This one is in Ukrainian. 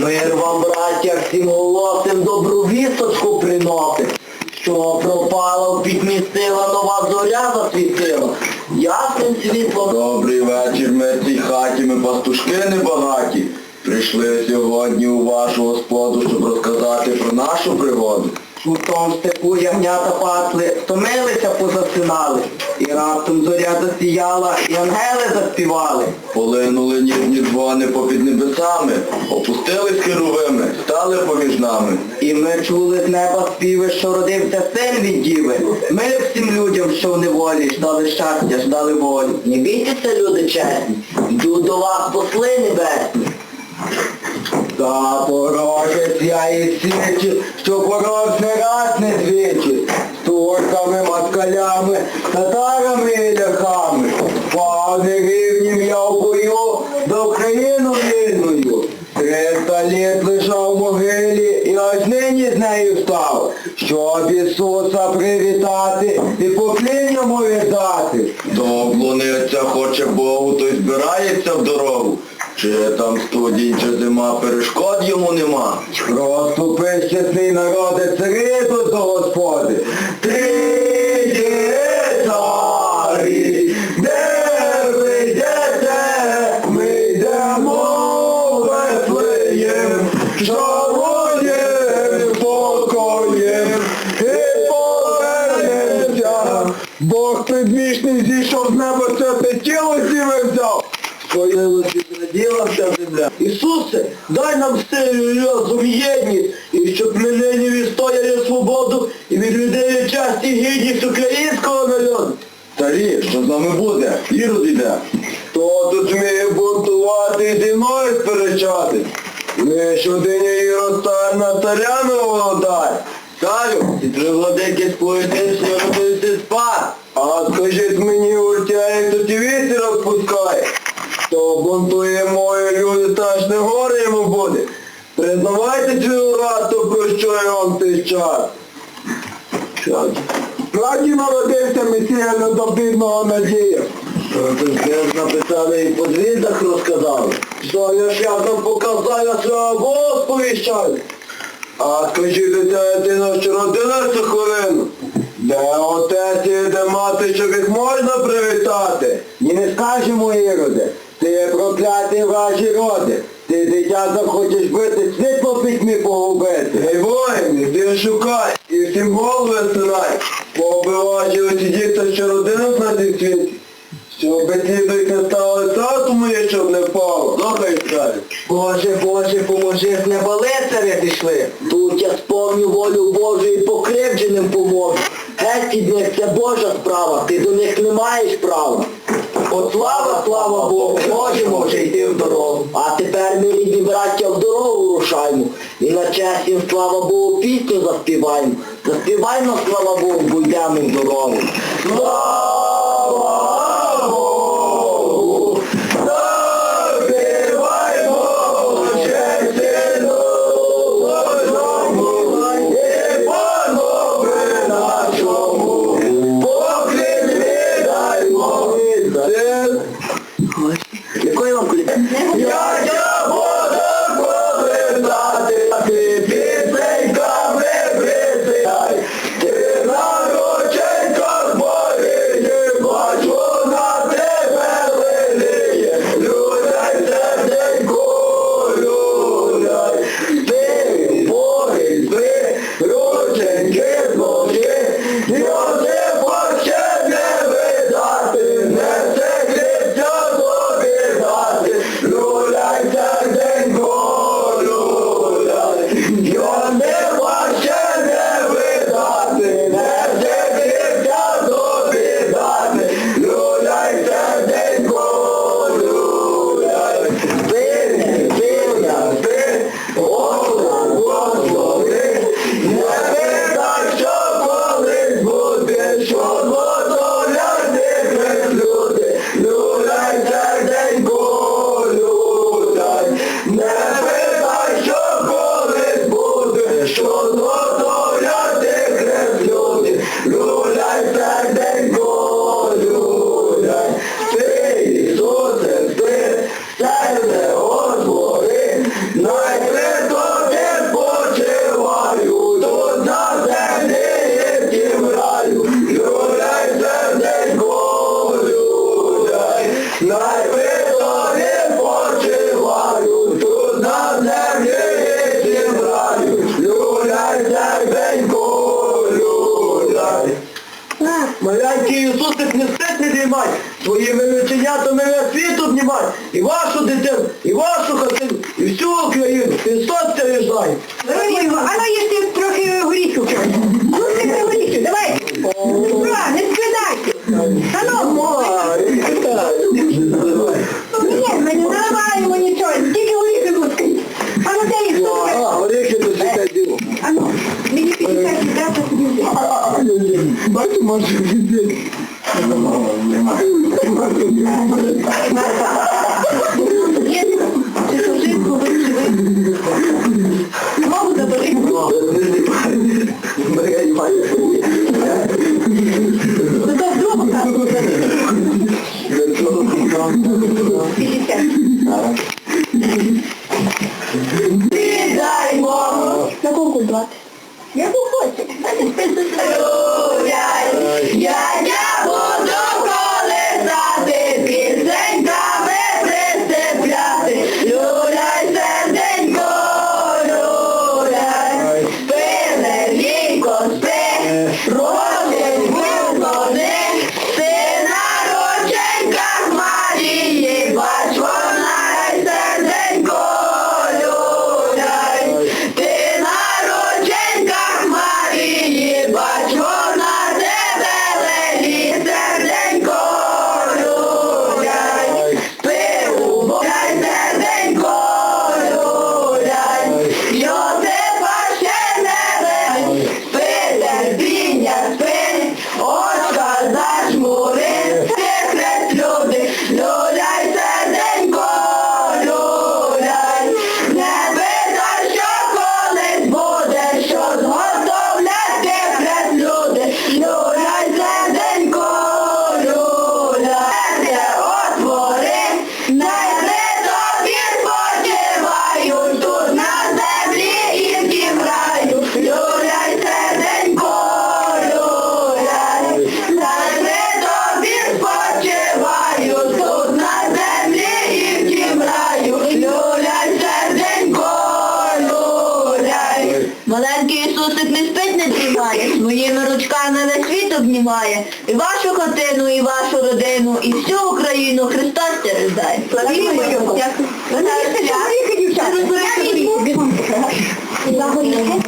Мир вам, браття, всім голосим добру вісочку приносить, що пропала підмістила, нова зоря засвітила. Ясним світлом. Добрий вечір, ми в цій хаті, ми пастушки небагаті. Прийшли сьогодні у вашу господу, щоб розказати про нашу пригоду. У тому степу ягнята пасли, втомилися, позасинали. І раптом зоря засіяла, і ангели заспівали. Полинули ніжні дзвони попід небесами, опустились херовими, стали поміж нами. І ми чули з неба співи, що родився син від діви. Мир всім людям, що в неволі, ждали щастя, ждали волі. Не бійтеся, люди чесні, йду до вас посли небесні. Запорожець я і свічі, що порос не раз не двічі, з турками, москалями, татарами і ляхами. Пане рівнім я в бою, до країну вільною. Триста літ лежав в могилі і аж нині з нею став, щоб Ісуса привітати і поклін йому віддати. Чи зима, перешкод йому нема. Проступи, щасний народи, цари тут до Господи. Царі, де ви ми йдемо в Вифлеєм, що будем спокоєм і повернемося. Бог предвічний зійшов з неба, вся земля. Ісусе, дай нам силу єдність, і щоб ми нині відстояли свободу і від людей честь і гідність українського народу. Старі, що з нами буде? Ірод іде. Хто тут вміє бунтувати і зі мною сперечати? Ми щодині і розтар на царями володар. Царю, і три владики сповідився, родився спад. А скажіть мені, ультя, як тут і вітер розпускає, то бунтує мої люди, та ж не горе йому буде. Признавайте цю рату, про що я вам цей час. Раді народився Месія недобідного надія. Ти написали і по звіздах розказали. Що я ж як нам показав, я свого сповіщаю. А скажіть, дитя дитина, що родилася хвилину? Де отець і де мати, щоб їх можна привітати? Ні не скажемо, Іроде, ти проклятий ваші роди. Ти дитя захочеш бити, світло пітьмі погубити. Гей, воїн, іди шукай, і всім голови синай. Пообивачі оці діти, що родились на цій світі. Щоб дідусь не стало царство моє, щоб не впало. Слухай, царю. Боже, Боже, поможи, з неба лицаря пішли. Тут я сповню волю Божу і покривдженим поможу. Геть від них це Божа справа, ти до них не маєш права. От слава, слава Богу, можемо вже йти в дорогу. А тепер ми, рідні браття, в дорогу рушаємо. І на честь їм, слава Богу, пісню заспіваємо. Заспіваємо, слава Богу, бо йдемо в дорогу. І вашу хатину, і всю Україну. Христос рождає. Його, а ну їсти трохи горіху. Ну, ти горіху, давай. Ура, не скидайте. Та ну. Ну, ні, ми не наливаємо нічого, тільки горіхи пускай. А ну де їх А, горіхи то святе діло. А ну, мені. Бачу, може віддіти. Культувати? Яку хочеш. Я не no, no. Маленький Ісусик не спить не дрімає, своїми ручками весь світ обнімає. І вашу хатину, і вашу родину, і всю Україну Христа стереждає. Славімо його. Дякую. Дякую. Дякую. Дякую. Дякую. Дякую.